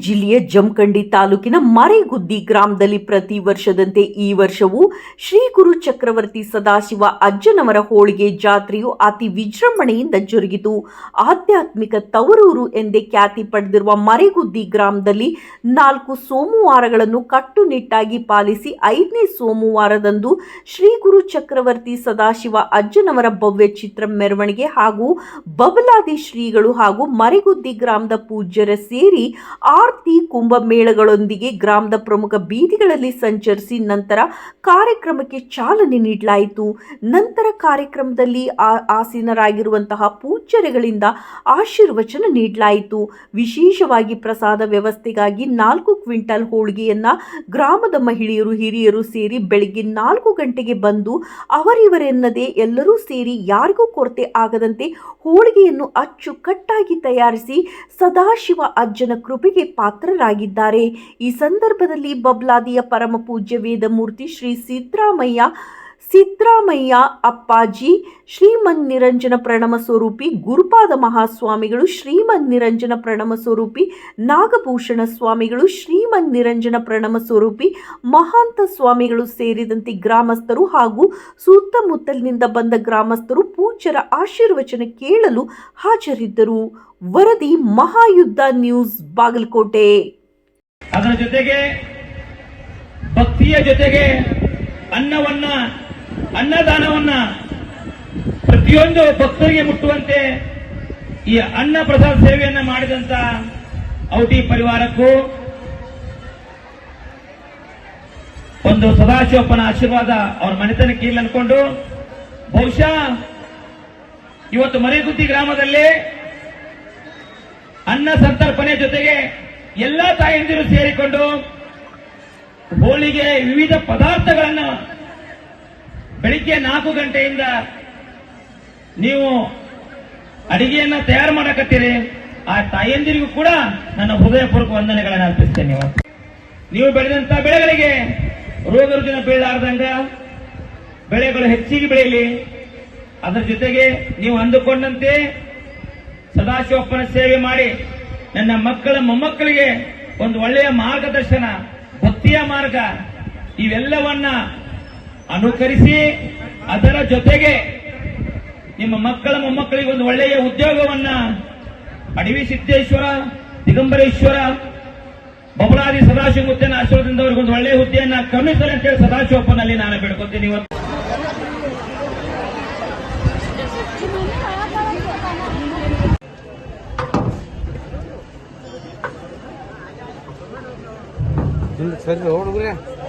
ಜಿಲ್ಲೆಯ ಜಮಖಂಡಿ ತಾಲೂಕಿನ ಮರೆಗುದ್ದಿ ಗ್ರಾಮದಲ್ಲಿ ಪ್ರತಿ ವರ್ಷದಂತೆ ಈ ವರ್ಷವೂ ಶ್ರೀ ಗುರು ಚಕ್ರವರ್ತಿ ಸದಾಶಿವ ಅಜ್ಜನವರ ಹೋಳಿಗೆ ಜಾತ್ರೆಯು ಅತಿ ವಿಜೃಂಭಣೆಯಿಂದ ಜರುಗಿತು. ಆಧ್ಯಾತ್ಮಿಕ ತವರೂರು ಎಂದೇ ಖ್ಯಾತಿ ಪಡೆದಿರುವ ಮರೆಗುದ್ದಿ ಗ್ರಾಮದಲ್ಲಿ ನಾಲ್ಕು ಸೋಮವಾರಗಳನ್ನು ಕಟ್ಟುನಿಟ್ಟಾಗಿ ಪಾಲಿಸಿ ಐದನೇ ಸೋಮವಾರದಂದು ಶ್ರೀ ಗುರು ಚಕ್ರವರ್ತಿ ಸದಾಶಿವ ಅಜ್ಜನವರ ಭವ್ಯ ಚಿತ್ರ ಮೆರವಣಿಗೆ ಹಾಗೂ ಬಬಲಾದಿ ಶ್ರೀಗಳು ಹಾಗೂ ಮರೆಗುದ್ದಿ ಗ್ರಾಮದ ಪೂಜ್ಯರ ಸೇರಿ ಆರ್ತಿ ಕುಂಭಮೇಳಗಳೊಂದಿಗೆ ಗ್ರಾಮದ ಪ್ರಮುಖ ಬೀದಿಗಳಲ್ಲಿ ಸಂಚರಿಸಿ ನಂತರ ಕಾರ್ಯಕ್ರಮಕ್ಕೆ ಚಾಲನೆ ನೀಡಲಾಯಿತು. ನಂತರ ಕಾರ್ಯಕ್ರಮದಲ್ಲಿ ಆಸೀನರಾಗಿರುವಂತಹ ಪೂಜ್ಯರುಗಳಿಂದ ಆಶೀರ್ವಚನ ನೀಡಲಾಯಿತು. ವಿಶೇಷವಾಗಿ ಪ್ರಸಾದ ವ್ಯವಸ್ಥೆಗಾಗಿ ನಾಲ್ಕು ಕ್ವಿಂಟಲ್ ಹೋಳಿಗೆಯನ್ನು ಗ್ರಾಮದ ಮಹಿಳೆಯರು, ಹಿರಿಯರು ಸೇರಿ ಬೆಳಗ್ಗೆ ನಾಲ್ಕು ಗಂಟೆಗೆ ಬಂದು ಅವರಿವರೆನ್ನದೇ ಎಲ್ಲರೂ ಸೇರಿ ಯಾರಿಗೂ ಕೊರತೆ ಆಗದಂತೆ ಹೋಳಿಗೆಯನ್ನು ಅಚ್ಚುಕಟ್ಟಾಗಿ ತಯಾರಿಸಿ ಸದಾಶಿವ ಅಜ್ಜನ ಕೃಪೆಗೆ ಪಾತ್ರರಾಗಿದ್ದಾರೆ. ಈ ಸಂದರ್ಭದಲ್ಲಿ ಬಬ್ಲಾದಿಯ ಪರಮ ಪೂಜ್ಯ ವೇದಮೂರ್ತಿ ಶ್ರೀ ಸಿದ್ದರಾಮಯ್ಯ ಸಿದ್ದರಾಮಯ್ಯ, ಅಪ್ಪಾಜಿ ಶ್ರೀಮನ್ ನಿರಂಜನ ಪ್ರಣಮ ಸ್ವರೂಪಿ, ಗುರುಪಾದ ಮಹಾಸ್ವಾಮಿಗಳು ಶ್ರೀಮನ್ ನಿರಂಜನ ಪ್ರಣಮ ಸ್ವರೂಪಿ, ನಾಗಭೂಷಣ ಸ್ವಾಮಿಗಳು ಶ್ರೀಮನ್ ನಿರಂಜನ ಪ್ರಣಮ ಸ್ವರೂಪಿ, ಮಹಾಂತ ಸ್ವಾಮಿಗಳು ಸೇರಿದಂತೆ ಗ್ರಾಮಸ್ಥರು ಹಾಗೂ ಸುತ್ತಮುತ್ತಲಿನಿಂದ ಬಂದ ಗ್ರಾಮಸ್ಥರು ಪೂಜ್ಯರ ಆಶೀರ್ವಚನ ಕೇಳಲು ಹಾಜರಿದ್ದರು. ವರದಿ ಮಹಾಯುದ್ಧ ನ್ಯೂಸ್, ಬಾಗಲಕೋಟೆ. ಅದರ ಜೊತೆಗೆ ಭಕ್ತಿಯ ಜೊತೆಗೆ ಅನ್ನವನ್ನ ಅನ್ನದಾನವನ್ನ ಪ್ರತಿಯೊಂದು ಭಕ್ತರಿಗೆ ಮುಟ್ಟುವಂತೆ ಈ ಅನ್ನ ಪ್ರಸಾದ ಸೇವೆಯನ್ನ ಮಾಡಿದಂತ ಔಟಿ ಪರಿವಾರಕ್ಕೂ ಒಂದು ಸದಾಶಿವಪ್ಪನ ಆಶೀರ್ವಾದ ಅವ್ರ ಮನೆತನಕ್ಕೆ ಇಲ್ಲ ಅನ್ಕೊಂಡು, ಬಹುಶಃ ಇವತ್ತು ಮರೇಗುತ್ತಿ ಗ್ರಾಮದಲ್ಲಿ ಅನ್ನ ಸಂತರ್ಪಣೆ ಜೊತೆಗೆ ಎಲ್ಲಾ ತಾಯಂದಿರು ಸೇರಿಕೊಂಡು ಹೋಳಿಗೆ ವಿವಿಧ ಪದಾರ್ಥಗಳನ್ನು ಬೆಳಿಗ್ಗೆ ನಾಲ್ಕು ಗಂಟೆಯಿಂದ ನೀವು ಅಡಿಗೆಯನ್ನ ತಯಾರು ಮಾಡಕತ್ತೀರಿ. ಆ ತಾಯಂದಿರಿಗೂ ಕೂಡ ನನ್ನ ಹೃದಯಪೂರ್ವಕ ವಂದನೆಗಳನ್ನು ಅರ್ಪಿಸ್ತೇನೆ ನೀವು ಬೆಳೆದಂತ ಬೆಳೆಗಳಿಗೆ ರೋಗ ರುಜಿನ ಬೀಳಲಾರ್ದಂಗ ಬೆಳೆಗಳು ಹೆಚ್ಚಿಗೆ ಬೆಳೆಯಲಿ. ಅದರ ಜೊತೆಗೆ ನೀವು ಅಂದುಕೊಂಡಂತೆ ಸದಾಶಿವಪ್ಪನ ಸೇವೆ ಮಾಡಿ ನನ್ನ ಮಕ್ಕಳ ಮೊಮ್ಮಕ್ಕಳಿಗೆ ಒಂದು ಒಳ್ಳೆಯ ಮಾರ್ಗದರ್ಶನ, ಭಕ್ತಿಯ ಮಾರ್ಗ, ಇವೆಲ್ಲವನ್ನ ಅನುಕರಿಸಿ ಅದರ ಜೊತೆಗೆ ನಿಮ್ಮ ಮಕ್ಕಳ ಮೊಮ್ಮಕ್ಕಳಿಗೆ ಒಂದು ಒಳ್ಳೆಯ ಉದ್ಯೋಗವನ್ನ ಅಡವಿ ಸಿದ್ದೇಶ್ವರ, ದಿಗಂಬರೇಶ್ವರ ಬಬಲಾದಿ ಸದಾಶಿವ ಹುದ್ದೆಯನ್ನು ಆಶೀರ್ವಾದದಿಂದ ಅವರಿಗೆ ಒಂದು ಒಳ್ಳೆಯ ಹುದ್ದೆಯನ್ನ ಕರುಣಿಸಲಿ ಅಂತೇಳಿ ಸದಾಶಿವಪ್ಪನಲ್ಲಿ ನಾನು ಬೇಡ್ಕೊತೀನಿ ಇವತ್ತು. ಸರಿ ಹುಡುಗ್ರೆ